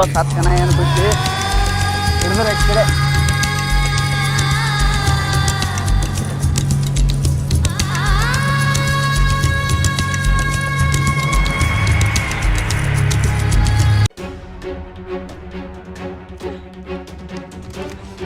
ಬಿಡೋ ಸತ್ ಜನ ಏನು ಬಿಟ್ಟು ಹಿಡಿದ್ರೆ ಕಡೆ.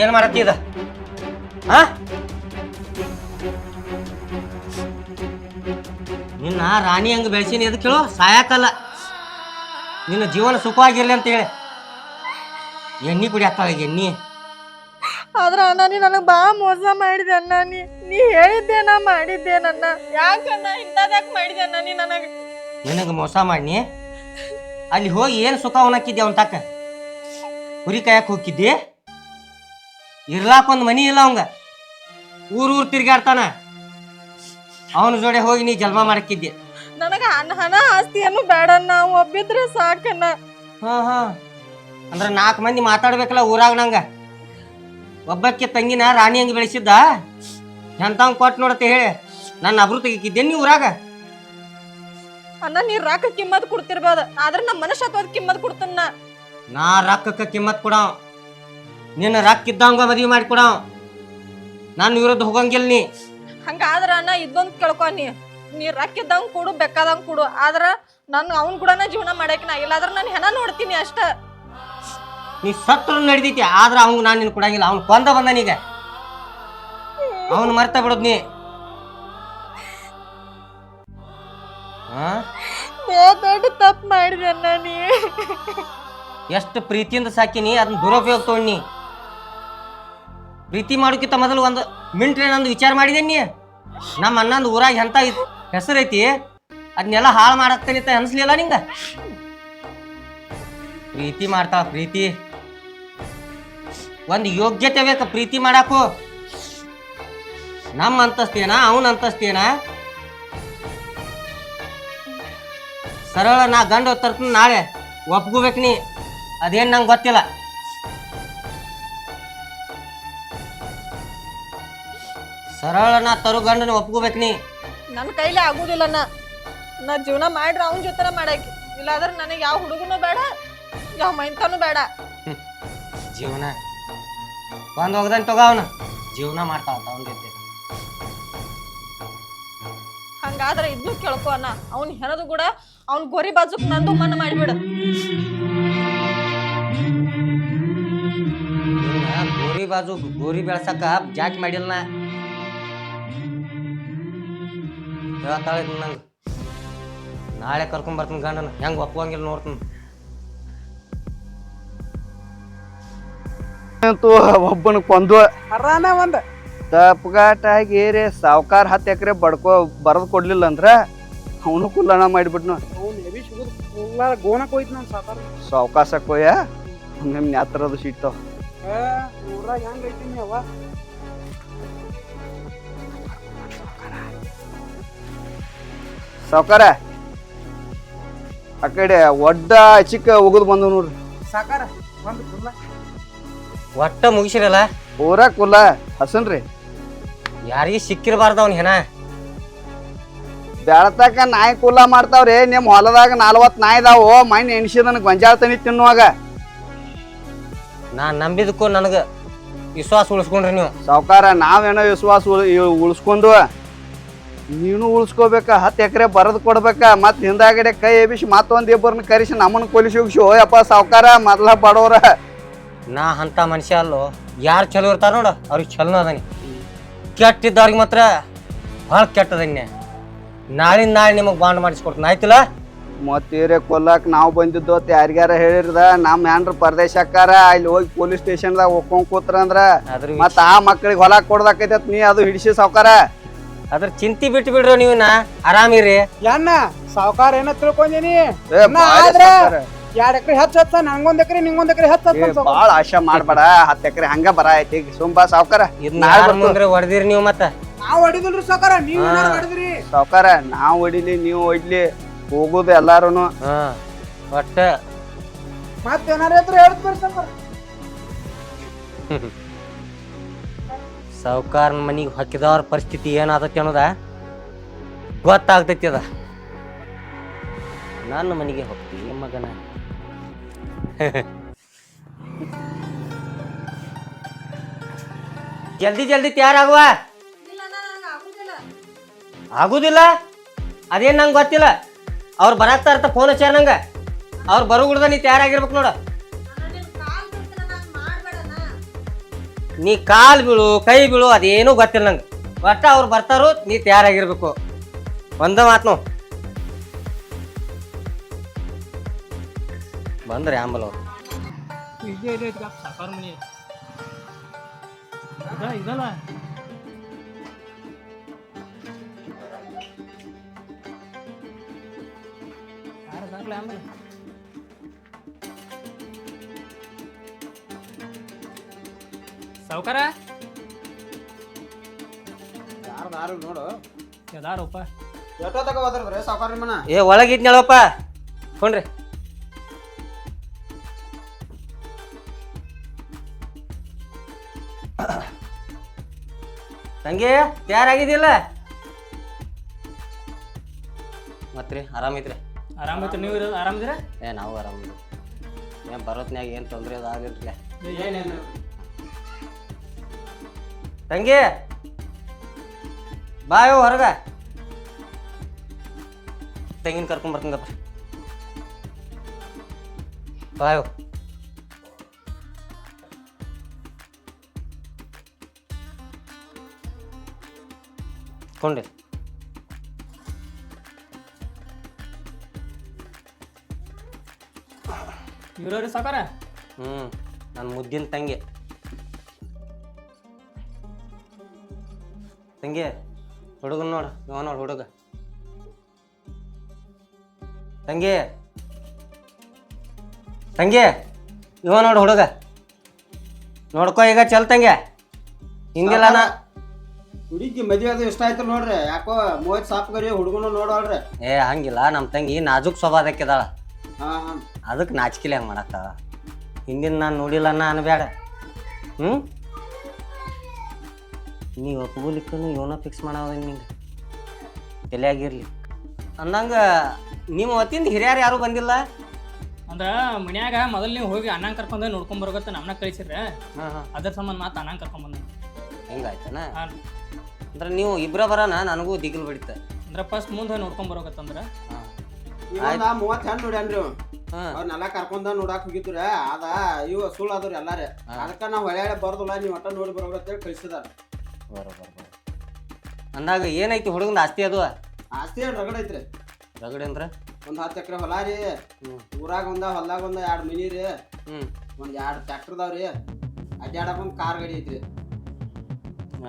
ಏನ್ ಮಾಡತ್ತಿ ಇದ? ಆ? ನಿನ್ನ ರಾಣಿ ಹಂಗ ಬೆಳೆಸಿನಿ ಅದಕ್ಕೆ ಕೇಳು, ಸಾಯಕಲ್ಲ. ನಿನ್ನ ಜೀವನ ಸುಖವಾಗಿರ್ಲಿ ಅಂತ ಹೇಳಿ. ಎಣ್ಣಿ ಕುಡಿಯತ್ತಾಳ ಎಣ್ಣೆ. ಆದ್ರ ಅಣ್ಣ ನೀ ನನಗ್ ಬಾ ಮೋಸ ಮಾಡಿದೆ ಅಣ್ಣ ನೀ ನೀ ಹೇಳಿದ್ದೆ ನಾ ಮಾಡಿದ್ದೆ ನನ್ನ. ಯಾಕಣ್ಣ ಇಂಥದ್ ಯಾಕೆ ಮಾಡಿದೆ ಅಣ್ಣ ನೀ ನನಗೆ? ನಿನಗೆ ಮೋಸ ಮಾಡಿ ಅಲ್ಲಿ ಹೋಗಿ ಏನು ಸುಖ ಅವನಕ್ಕಿದ್ದೆ ಅವನ ತಕ್ಕ ಕುರಿ ಕಾಯಕ್ಕೆ ಹೋಗಿದ್ದೆ ಇರ್ಲಾಕ ಒಂದು ಮನಿ ಇಲ್ಲ ಅವಂಗ. ಊರ್ ಊರ್ ತಿರ್ಗಾಡ್ತಾನ ಅವನ ಜೋಡೆ ಹೋಗಿ ನೀ ಜನ್ಮ ಮಾಡಕ್ಕಿದ್ದೆ. ನನಗ ಹಣ ಆಸ್ತಿ ಏನು ಬೇಡಣ್ಣ ಒಬ್ಬಿದ್ರೆ ಸಾಕಣ್ಣ. ಹಾ ಹಾ. ಅಂದ್ರೆ ನಾಲ್ಕು ಮಂದಿ ಮಾತಾಡ್ಬೇಕಲ್ಲ ಊರಾಗ ನಂಗೆ. ಒಬ್ಬಕ್ಕೆ ತಂಗಿನ ರಾಣಿ ಹಂಗೆ ಬೆಳೆಸಿದ್ದ. ಎಂತವ್ ಕೊಟ್ಟು ನೋಡತ್ತೆ ಹೇಳಿ ನನ್ನ ಅಬ್ರು ತೆಗಿಕಿದ್ದೇನೆ ನೀ ಊರಾಗ? ಅಣ್ಣ ನೀ ರಾಕ ಕಿಮ್ಮತ್ ಕೊಡ್ತಿರ್ಬೋದು. ಆದ್ರೆ ನಮ್ಮ ಮನುಷ್ಯತ್ವದ ಕಿಮ್ಮತ್ ಕೊಡ್ತನ್ನ ನಾ. ರೊಕ್ಕಕ್ಕೆ ಕಿಮ್ಮತ್ ಕೊಡವ್. ನಿನ್ನ ರೊಕ್ಕ ಇದ್ದಂಗ ಮದುವೆ ಮಾಡಿ ಕೊಡವ್. ನನ್ನ ವಿರುದ್ಧ ಹೋಗಂಗಿಲ್ಲ ನೀ. ಹಂಗಾದ್ರ ಅಣ್ಣ ಇದೊಂದು ಕೇಳ್ಕೊ ನೀ. ನೀ ರೊಕ್ಕ ಇದ್ದಂಗ್ ಕೊಡು ಬೇಕಾದಂಗ್ ಕೊಡು. ಆದ್ರ ನಾನು ಅವನ ಕೂಡನ ಜೀವನ ಮಾಡಕ್ ನಾ ಇಲ್ಲಾದ್ರ ನಾನು ಹೆಣ ನೋಡ್ತೀನಿ ಅಷ್ಟ. ನೀ ಸತ್ರ ನಡಿದೈತಿ ಆದ್ರೆ ಅವ್ನು ನಾನು ನಿನ್ ಕೊಡಂಗಿಲ್ಲ. ಅವ್ನು ಕೊಂದ ಬಂದ ಬಂದನೀಗ ಅವನು ಮರ್ತ ಬಿಡೋದ್ ನೀ. ದೊಡ್ಡ ತಪ್ಪು ಮಾಡಿದೆ ನೀ. ಎಷ್ಟು ಪ್ರೀತಿಯಿಂದ ಸಾಕಿನಿ ಅದನ್ನ ದುರುಪಯೋಗ ತೊಗೊಂಡಿ ಪ್ರೀತಿ ಮಾಡೋಕ್ಕಿಂತ ಮೊದಲು ಒಂದು ಮಿಂಟ್ರೆ ನಂದು ವಿಚಾರ ಮಾಡಿದೆ ನೀ. ನಮ್ಮ ಅಣ್ಣಂದು ಊರಾಗ ಎಂತ ಹೆಸರೈತಿ? ಅದನ್ನೆಲ್ಲ ಹಾಳು ಮಾಡಾಕ್ತೇನೆ ಅಂತ ಅನ್ಸ್ಲಿಲ್ಲ ನಿಂಗ? ಪ್ರೀತಿ ಮಾಡ್ತಾಳ ಪ್ರೀತಿ. ಒಂದು ಯೋಗ್ಯತೆ ಬೇಕು ಪ್ರೀತಿ ಮಾಡಾಕು. ನಮ್ಮ ಅಂತಸ್ತೇನ ಅವನ ಅಂತಸ್ತೇನ? ಸರಳ ನಾ ಗಂಡ ತರ್ತೀನಿ ನಾಳೆ ಒಪ್ಕೋಬೇಕು ನೀ. ಅದೇನು ನಂಗೆ ಗೊತ್ತಿಲ್ಲ. ಸರಳ ನಾ ತರು ಗಂಡನ ಒಪ್ಕೋಬೇಕು ನೀ. ನನ್ನ ಕೈಲಿ ಆಗುದಿಲ್ಲ ನಾ ನಾ ಜೀವನ ಮಾಡ್ರ ಅವನ ಜೊತೆನ ಮಾಡಾಕಿ ಇಲ್ಲಾದ್ರೆ ನನಗೆ ಯಾವ ಹುಡುಗನು ಬೇಡ ಯಾವ ಮೈಂತನೂ ಬೇಡ. ಜೀವನ ಬಂದ್ ಹೋಗ್ದಂತ ತಗೋ ಅವನ. ಜೀವನ ಮಾಡ್ತಾವ ಅವನ ಜೊತೆ ಹಂಗಾದ್ರೆ ಇದ್ನು ಕೇಳ್ಕೊ ಅಣ್ಣ. ಅವ್ನ ಹೆಣದು ಕೂಡ ಅವ್ನ ಗೋರಿ ಬಾಜುಕ್ ನಂದು ಮನ್ನ ಮಾಡಿಬಿಡು. ಗೋರಿ ಬಾಜು ಗೋರಿ ಬೆಳ್ಸಕ ಜಾಕ್ ಮಾಡಿಲ್ಲ ಹೇಳ್ತಾಳೆ ನಂಗೆ. ನಾಳೆ ಕರ್ಕೊಂಡ್ ಬರ್ತೀನಿ ಗಂಡನ. ಹೆಂಗ್ ಒಪ್ಪಂಗಿಲ್ಲ ನೋಡ್ತೀನಿ. ಅಂತೂ ಒಬ್ಬನ ಕೊಂದು. ಅರಾನ ಒಂದ್. ತಪ್ಪಗಾಟಾಗಿ ಏರಿ ಸಾವ್ಕಾರ ಹತ್ತು ಎಕರೆ ಬಡ್ಕೋ ಬರದ್ ಕೊಡ್ಲಿಲ್ಲ ಅಂದ್ರ ಅವನು ಕುಲ್ಲಣ ಮಾಡಿಬಿಟ್ನು. ಗೋಣಕ್ ಹೋಯ್ತು ಸಾವ್ಕಾಸ ಕೊಯ್ಯ ಹಂಗೆ ನ್ಯಾತ್ರದು ಸಿಗ್ತಾವ ಊರಾಗ ಹೆಂಗ್ ಸಾವ್ಕಾರ? ಆ ಕಡೆ ಒಡ್ಡ ಚಿಕ್ಕ ಒಗದು ಬಂದವು ನೋಡ್ರಿ. ಸಾಕಾರ ಬಂದು ಒಟ್ಟ ಮುಗಿಸಿರಲ್ಲ? ಪೂರ ಕುಲ್ಲ ಹಸನ್ರಿ ಯಾರಿಗೆ ಸಿಕ್ಕಿರಬಾರ್ದು ಅವ್ನ ಹೆಣ. ಬೆಳತಕ ನಾಯಿ ಕುಲ್ಲ ಮಾಡ್ತಾವ್ರಿ ನಿಮ್ ಹೊಲದಾಗ ನಲ್ವತ್ ನಾಯಿ ಇದಾವು ಮೈನ್ ಎಣ್ಸಿದನ್ ಗೊಂಜಾಳ ತನಿ ತಿನ್ನುವಾಗ. ನಾ ನಂಬಿದಕ್ಕೂ ನನಗೆ ವಿಶ್ವಾಸ ಉಳಿಸ್ಕೊಂಡ್ರಿ ನೀವು. ಸಾವುಕಾರ ನಾವೇನೋ ವಿಶ್ವಾಸ ಉಳ್- ಇವ್ ಉಳಿಸ್ಕೊಂಡು ನೀನು ಉಳಿಸ್ಕೋಬೇಕ ಹತ್ತು ಎಕರೆ ಬರದ್ ಕೊಡ್ಬೇಕ ಮತ್ ಹಿಂದಾಗಡೆ ಕೈ ಎಬಿಸಿ ಮತ್ತೊಂದ್ ಇಬ್ಬರನ್ನ ಕರೆಸಿ ನಮ್ಮನ್ನ ಕೊಲಿಸಿ ಹೋಗಿಸಿ. ಓಯಪ್ಪ ಸಾವುಕಾರ ಮೊದ್ಲ ಬಡವ್ರ. ನಾ ಅಂತ ಮನುಷ್ಯ ಅಲ್ಲೋ ಯಾರು ಚಲೋ ಇರ್ತಾರ ನೋಡು ಅವ್ರಿಗೆ ಚಲೋ ಅದಾನೆ ಕೆಟ್ಟಿದ್ದವ್ರಿಗೆ ಮಾತ್ರ ಭಾಳ ಕೆಟ್ಟದನ್ನೇ ನಾಳಿನ ನಾಳೆ ನಿಮಗೆ ಬಾಂಡ್ ಮಾಡಿಸ್ಕೊಡ್ತೀನಿ. ಆಯ್ತಿಲ್ಲ ಮತ್ತೀರೆ ಕೊಲ್ಲಕ್ ನಾವು ಬಂದಿದ್ದು ಅಂತ ಯಾರಿಗಾರ ಹೇಳಿರ್ದ ನಮ್ ಏನ್ರ ಪರದೇಶ ಅಕ್ಕಾರ ಅಲ್ಲಿ ಹೋಗಿ ಪೊಲೀಸ್ ಸ್ಟೇಷನ್ದಾಗ ಒಕ್ಕೊಂಡ್ ಕೂತ್ರ ಅಂದ್ರ ಅದ್ರ ಮತ್ತ ಆ ಮಕ್ಳಿಗೆ ಹೊಲ ಕೊಡ್ದಾಕೈತೆ ನೀ ಅದು ಹಿಡಿಸಿ ಸಾವ್ಕಾರ. ಅದ್ರ ಚಿಂತಿ ಬಿಟ್ಟು ಬಿಡ್ರಿ ನೀವು ನಾ ಆರಾಮಿರಿ? ಯಣ್ಣ ಸಾವ್ಕಾರ ಏನ ತಿಳ್ಕೊಂಡಿನಿ ಏ, ಸಾವ್ಕಾರ. ಎರಡ್ ಎಕರೆ ಹಚ್ಚ ಹಚ್ಚ ನಂಗೊಂದ್ ಎಕರೆ ನಿಂಗೊಂದ್ ಎಕರೆ ಹಚ್ಚ ಹಚ್ಚ ಬಾಳ ಆಶಾ ಮಾಡ್ಬೇಡ ಹತ್ತು ಎಕರೆ ಹಂಗ ಬರ ಐತಿ ಸುಂಬಾ ಸಾವ್ಕಾರ. ಮುಂದ್ರೆ ಹೊಡೆದಿರಿ ನೀವು ಮತ್ತೆ. ನಾವ್ ಹೊಡಿದಿಲ್ರಿ ಸಾವ್ಕಾರ ನೀವ್ ಹೊಡಿದ್ರಿ. ಸಾವ್ಕಾರ ನಾವ್ ಹೊಡಿಲಿ ನೀವು ಹೊಡ್ಲಿ ಹೋಗುದು ಎಲ್ಲಾರುನು. ಹಾ ಒಟ್ಟ. ಮತ್ ಏನಾರ ಇದ್ರೆ ಹೇಳ್ತ ಬರ್ರಿ ಸಾವ್ಕಾರ. ಸಾವುಕಾರನ ಮನಿಗೆ ಹಾಕಿದವ್ರ ಪರಿಸ್ಥಿತಿ ಏನಾದತಿ ಅನ್ನೋದ ಗೊತ್ತಾಗ್ತೈತಿ ಅದ. ನನ್ನ ಮನೆಗೆ ಹೋಗ್ತಿ ಮಗನ. ಜಲ್ದಿ ಜಲ್ದಿ ತಯಾರಾಗುವ? ಆಗುದಿಲ್ಲ. ಅದೇನು ನಂಗೆ ಗೊತ್ತಿಲ್ಲ. ಅವ್ರು ಇರ್ತ ಫೋನ್ ಹಚ್ಚಾರ ನಂಗೆ. ಅವ್ರು ಬರೋ ಗುಡ್ದ ನೀ ತಯಾರಾಗಿರ್ಬೇಕು ನೋಡ. ನೀ ಕಾಲು ಬೀಳು, ಕೈ ಬೀಳು, ಅದೇನೂ ಗೊತ್ತಿಲ್ಲ ನಂಗೆ. ಒಟ್ಟ ಅವ್ರು ಬರ್ತಾರೋ, ನೀ ತಯಾರಾಗಿರ್ಬೇಕು. ಒಂದ ಮಾತು ಬಂದ್ರಿ ಆಂಬಲ್ ಅವ್ರು. ಇದೇ ಇದೆ ಸಾಕಾರ ಮನಿ. ಇದಲ್ಲ? ಆಮೇಲೆ ಸಾವ್ಕಾರ? ಯಾರ್ದಾರು ನೋಡು? ಯದಾರಪ್ಪ ಎಷ್ಟೋ ತಗ ಹೋದ್ರದ್ರಿ ಸಾವುಕಾರ ನಿಮ್ಮನ ಏ ಒಳಗಿದ್ನಳಪ್ಪ ಕೊಂಡ್ರಿ ತಂಗಿ ತಯಾರಾಗಿದ್ದಿಲ್ಲ ಮತ್ರಿ ಆರಾಮೈತ್ರಿ ಆರಾಮೈತಿ ನೀವು ಇರೋದು ಆರಾಮದಿರ? ಏ ನಾವು ಆರಾಮ ಏನ್ ಬರೋತ್ನ್ಯಾಗ ಏನು ತೊಂದರೆ ಅದು ಏನೇನು ತಂಗಿ ಬಾಯೋ ಹೊರಗ. ತಂಗಿನ ಕರ್ಕೊಂಡ್ ಬರ್ತಂಗಪ್ಪ ಬಾಯೋ ಕೊಂಡೆ. ಇವ್ರವ್ರಿ ಸಾಕಾರ ಹ್ಞೂ ನನ್ನ ಮುದ್ದಿನ ತಂಗಿ. ತಂಗಿ ಹುಡುಗನ್ ನೋಡು ಇವ ನೋಡು ಹುಡುಗ. ತಂಗಿ ತಂಗಿ ಇವ ನೋಡು ಹುಡುಗ. ನೋಡ್ಕೋ ಈಗ ಚಲ್ ತಂಗಿ. ಹಿಂಗಿಲ್ಲ ನಾ ಹುಡುಗಿ ಮದ್ವೆ ಅದು ಇಷ್ಟ ಆಯ್ತು ನೋಡ್ರಿ. ಯಾಕೋ ಮೂವತ್ತು ಸಾಪ್ ಕರಿ ಹುಡುಗನು ನೋಡೋಳ್ರಿ ಏ ಹಂಗಿಲ್ಲ. ನಮ್ಮ ತಂಗಿ ನಾಜುಕ್ ಸ್ವಭಾವಕ್ಕಿದಾಳ ಹಾ ಹಾ. ಅದಕ್ಕೆ ನಾಚಿಕಿಲ್ಲ ಹೆಂಗ್ ಮಾಡಕ್ಕ ಹಿಂದಿನ ನಾನು ನೋಡಿಲ್ಲ ಅನ್ನ ಅನ್ಬೇಡ ಹ್ಞೂ ನೀವು ಒಪ್ಗೋಲಿಕ್ಕೂ ಇವನ ಫಿಕ್ಸ್ ಮಾಡವ ನಿಂಗೆ. ತಲೆಯಾಗಿರ್ಲಿ. ಅಂದಂಗ ನಿಮ್ಮ ಅವತ್ತಿಂದ ಹಿರಿಯರು ಯಾರು ಬಂದಿಲ್ಲ? ಅಂದ್ರ ಮನ್ಯಾಗ ಮೊದಲು ನೀವು ಹೋಗಿ ಅಣ್ಣ ಕರ್ಕೊಂಡು ನೋಡ್ಕೊಂಡ್ ಬರೋಗತ್ತ ನಮ್ಮನ್ನ ಕಳಿಸಿರ ಹಾಂ ಹಾಂ. ಅದ್ರ ಸಂಬಂಧ ಮಾತು ಅಣ್ಣ ಕರ್ಕೊಂಡ್ ಬಂದ. ಹಿಂಗಾಯ್ತನ? ಹಾಂ. ಅಂದ್ರೆ ನೀವು ಇಬ್ಬರ ಬರೋಣ ನನಗೂ ದಿಗಿಲ್ ಬಿಡುತ್ತೆ ಅಂದ್ರೆ ಫಸ್ಟ್ ಮುಂದೆ ನೋಡ್ಕೊಂಡ್ ಬರೋಕತ್ತಂದ್ರ? ಹಾಂ. ಇವಂದ ಮೂವತ್ತು ಹೆಣ್ಣು ನೋಡ್ಯಾನ್ರಿ ಹಾಂ. ಅವ್ರನ್ನೆಲ್ಲ ಕರ್ಕೊಂಡ ನೋಡಾಕ್ ಹೋಗಿದ್ರು ಅದ ಇವ ಸುಳ್ಳು ಅದ್ರಿ ಎಲ್ಲಾರೇ. ಅದಕ್ಕ ನಾವ್ ಹೊಳೆ ಬರ್ದಲ್ಲ ನೀವ್ ಒಟ್ಟ ನೋಡಿ ಬರೋಗತ್ತೇಳಿ ಕಳಿಸಿದಾರ. ಬರೋಬರ್ ಬರೋ ಅಂದಾಗ ಏನೈತಿ ಹುಡುಗನ ಆಸ್ತಿ ಅದು? ಆಸ್ತಿ ಏನ್ ರಗಡ ಐತ್ರಿ. ರಗಡೆ ಅಂದ್ರೆ ಒಂದ್ ಹತ್ತು ಎಕರೆ ಹೊಲ ರೀ. ಊರಾಗ ಒಂದ ಹೊಲ್ದಾಗ ಒಂದ ಎರಡ್ ಮಿನಿ ರೀ. ಹ್ಞೂ ಒಂದ್ ಎರಡ್ ಟ್ರ್ಯಾಕ್ಟರ್ ಅದಾವ್ರಿ ಅಡ್ಡಾಡಕ್ ಒಂದ್ ಕಾರ್ ಗಾಡಿ ಐತ್ರಿ.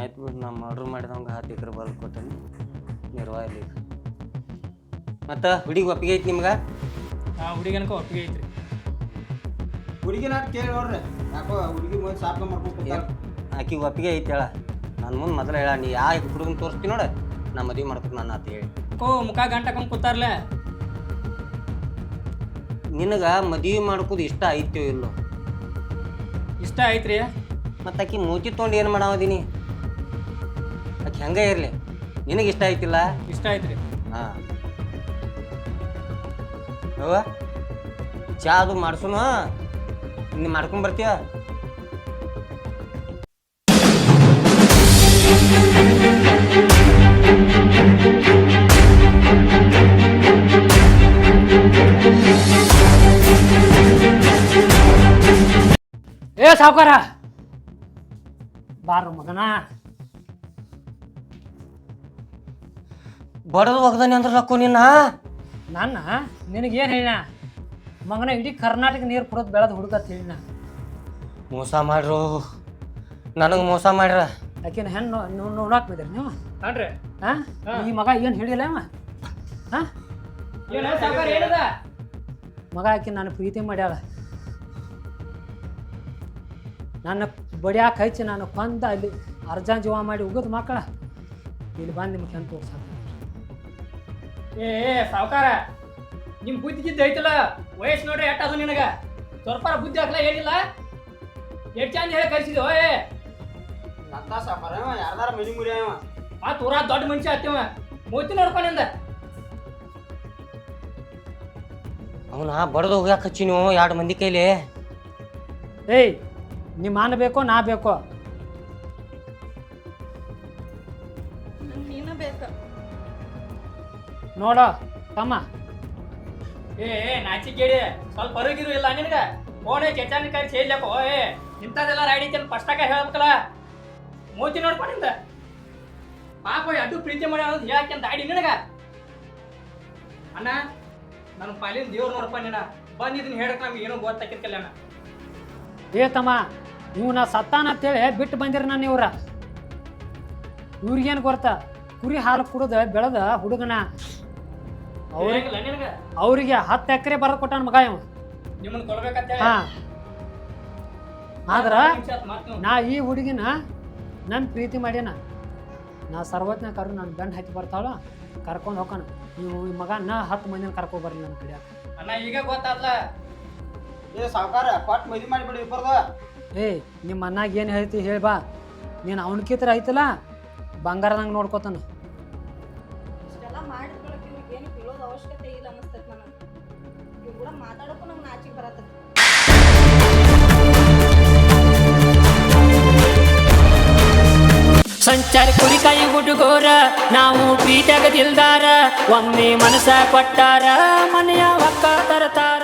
ಆಯ್ತು ಬಿಡು ನಮ್ಮ ಆರ್ಡ್ರ್ ಮಾಡಿದವಂಗೆ ಹತ್ತು ಎಕರೆ ಬಲ್ ಕೊಟ್ಟೇನಿ. ನಿರ್ವಾಹಲಿ ಮತ್ತು ಹುಡುಗಿ ಒಪ್ಪಿಗೆ ಐತಿ ನಿಮ್ಗೆ? ಆ ಹುಡುಗನಕ ಒಪ್ಪಿಗೆ ಐತ್ರಿ. ಹುಡುಗಿ ನಾಟ್ ಕೇಳಿ ನೋಡ್ರಿ. ಯಾಕೋ ಹುಡುಗಿ ಮುಂದೆ ಸಾಪ್ ಮಾಡ್ಕೊಂಡು ಆಕಿ ಆಕಿಗೆ ಒಪ್ಪಿಗೆ ಐತಿ ಹೇಳ. ನನ್ನ ಮುಂದೆ ಮೊದಲು ಹೇಳ ನೀ ಯಾ ಹುಡುಗನ ತೋರಿಸ್ತೀನಿ ನೋಡ ನಾ ಮದುವೆ ಮಾಡ್ಬೇಕು ನಾನು ಅಂತ ಹೇಳಿ. ಕೋ ಮುಖ ಗಂಟಕೊಂಡ್ ಕೂತಾರ್ಲೆ. ನಿನಗೆ ಮದುವೆ ಮಾಡ್ಕೋದು ಇಷ್ಟ ಐತೋ ಇಲ್ಲೋ? ಇಷ್ಟ ಐತ್ರಿ. ಮತ್ತೆ ಆಕಿ ಮೂತಿ ತೊಗೊಂಡು ಏನು ಮಾಡಾವದೀನಿ? ಆಕಿ ಹಂಗೆ ಇರಲಿ. ನಿನಗೆ ಇಷ್ಟ ಆಯ್ತಿಲ್ಲ? ಇಷ್ಟ ಐತ್ರಿ ಹಾಂ. ಯವ್ವ ಚಾ ಅದು ಮಾಡಿಸೋನು? ನೀನು ಮಾಡ್ಕೊಂಡು ಬರ್ತೀಯ? ಏ ಸಾವುಕಾರ. ಬಾರು ಮಗನ. ಬಡದು ಒಗ್ದಾನೆ ಅಂದ್ರೆ ರೊಕ್ಕ ನಿನ್ನ? ನನ್ನ? ನಿನಗೇನು ಹೇಳಿನ ಮಗನ ಇಡೀ ಕರ್ನಾಟಕ ನೀರು ಕುಡೋದು ಬೆಳೆದು ಹುಡುಗ ಹೇಳಿನ ಮೋಸ ಮಾಡ್ರು. ನನಗೆ ಮೋಸ ಮಾಡ್ರ. ಯಾಕೆನ ಹೆಣ್ಣು ನೋ- ನೋಡಾಕ್ ಬಿದ್ರಿ ನೀವು? ಹಾ. ಈ ಮಗ ಏನು ಹೇಳಿಲ್ಲ ಅವ ಹಾ ಮಗ ಆಕಿ ನಾನು ಪ್ರೀತಿ ಮಾಡ್ಯಾಳ. ನನ್ನ ಬಡಿಯಾಕ ಹಚ್ಚಿ ನಾನು ಕೊಂದ ಅಲ್ಲಿ ಅರ್ಜ ಜೀವ ಮಾಡಿ ಉಗಿದು ಮಕ್ಕಳ. ಇಲ್ಲಿ ಬಂದು ನಿಮ್ಗೆ ಹೆಂಗೆ ತೋರ್ಸಾಕ. ಏ ಸಾವುಕಾರ ನಿಮ್ಮ ಬುದ್ಧಿ ಗಿದ್ದ ಐತಲ್ಲ? ವಯಸ್ಸು ನೋಡ್ರಿ ಎಟ್ಟ ಅದು ನಿನಗ? ಸ್ವಲ್ಪ ಬುದ್ಧಿ ಹಾಕಲ ಏನಿಲ್ಲ? ಎಟ್ ಚಂದ ಹೇಳಿ ಕಳ್ಸಿದ್ವಿ ಏ? ಲತ್ತ ಸಾಪಾರ ಯಾರ್ದಾರ ಮನಿ ಮುರಿ ಅವ. ಆ ಊರ ದೊಡ್ಡ ಮನುಷ್ಯ ಹತ್ತಿವ ಮೂತಿ ನೋಡ್ಕೊಂಡಿಂದ ಅವನ ಬಡದು ಹೋಗ್ಯಾಕ ಹಚ್ಚಿನು ಎರಡು ಮಂದಿ ಕೈಲಿ? ಏಯ್ ನಿಮ್ಮ ಅನ್ನ ಬೇಕೋ ನಾ ಬೇಕೋ? ನೀನ ಬೇಕ. ನೋಡ, ತಮ್ಮ. ಏ ನಾಚಿ ಕೇಳಿ ಸ್ವಲ್ಪ ಹೊರಗಿರು ಇಲ್ಲ ನಿನಗ? ಫೋನೇ ಕೆಚಾನಿ ಕೈ ಸೇರ್ಲಪ್ಪ ಏ ಇಂಥದೆಲ್ಲ ರೈಡಿ ಚೆನ್ನ ಫಸ್ಟಾಗ ಹೇಳ್ಬೇಕಲ್ಲ? ಮೂತಿ ನೋಡ್ಕೊಂಡಿಂದ ಪಾಪ ಅಡ್ಡು ಪ್ರೀತಿ ಮಾಡಿ ಅನ್ನೋದು ಹೇಳಕ್ಕೆ ದಾಡಿ ನಿನಗ. ಅಣ್ಣ, ನನ್ನ ಪಾಲಿನ ದೇವ್ರು ನೋಡಪ್ಪ ನೀನ. ಬಂದಿದ್ದು ಹೇಳಕ್ ನಮ್ಗೆ ಏನೋ ಗೊತ್ತಾಕಿರ್ಕಲ್ಲ ಅಣ್ಣ. ಏ, ತಮ್ಮ ನೀವು ನಾ ಸತ್ತಾನ ಅಂತೇಳಿ ಬಿಟ್ಟು ಬಂದಿರ ನಾನು ಇವ್ರ. ಇವ್ರಿಗೇನು ಗೊತ್ತ ಕುರಿ ಹಾಲು ಕುಡಿದ ಬೆಳೆದ ಹುಡುಗನ ಅವ್ರಿಗೆ ಅವರಿಗೆ ಹತ್ತು ಎಕರೆ ಬರೆದು ಕೊಟ್ಟಾನ ಮಗ ಇವ. ನಿಮ್ಮನ್ನ ಕೊಡ್ಬೇಕಂತ ಹಾ. ಆದ್ರ ಮಾತು ನಾ ಈ ಹುಡುಗಿನ ನನ್ನ ಪ್ರೀತಿ ಮಾಡ್ಯಾನ. ನಾ ಸರ್ವಜ್ಞ ಕರು ನನ್ನ ಬೆನ್ನ ಹತ್ತಿ ಬರ್ತಾಳ ಕರ್ಕೊಂಡು ಹೋಗೋಣ ನೀವು ಈ ಮಗ ನಾ ಹತ್ತು ಮಂದಿನ ಕರ್ಕೊ ಬರ್ಲಿ ನನ್ನ ಕಡೆ. ಅಣ್ಣ ಈಗ ಗೊತ್ತಾದ್ಲ? ಏ ಸಾವುಕಾರ ಕೊಟ್ಟು ಮದ್ವಿ ಮಾಡಿಬಿಡಿ ಇಬ್ಬರ್ದು ಏ ನಿಮ್ಮ ಅನ್ನಾಗ ಏನು ಹೇಳ್ತಿ ಹೇಳಿ ಬಾ. ನೀನು ಅವನಕಿತ್ರ ಐತಲ್ಲ ಬಂಗಾರದಂಗೆ ನೋಡ್ಕೋತಾನ. ಸಂಚಾರ ಕುರಿ ಕೈ ಹುಡುಗೋರ ನಾವು ಪ್ರೀತಿಯಾಗ ದಿಲ್ದಾರ ಒಮ್ಮೆ ಮನಸ ಕೊಟ್ಟಾರ ಮನೆಯ ಒಕ್ಕ ತರತಾರ.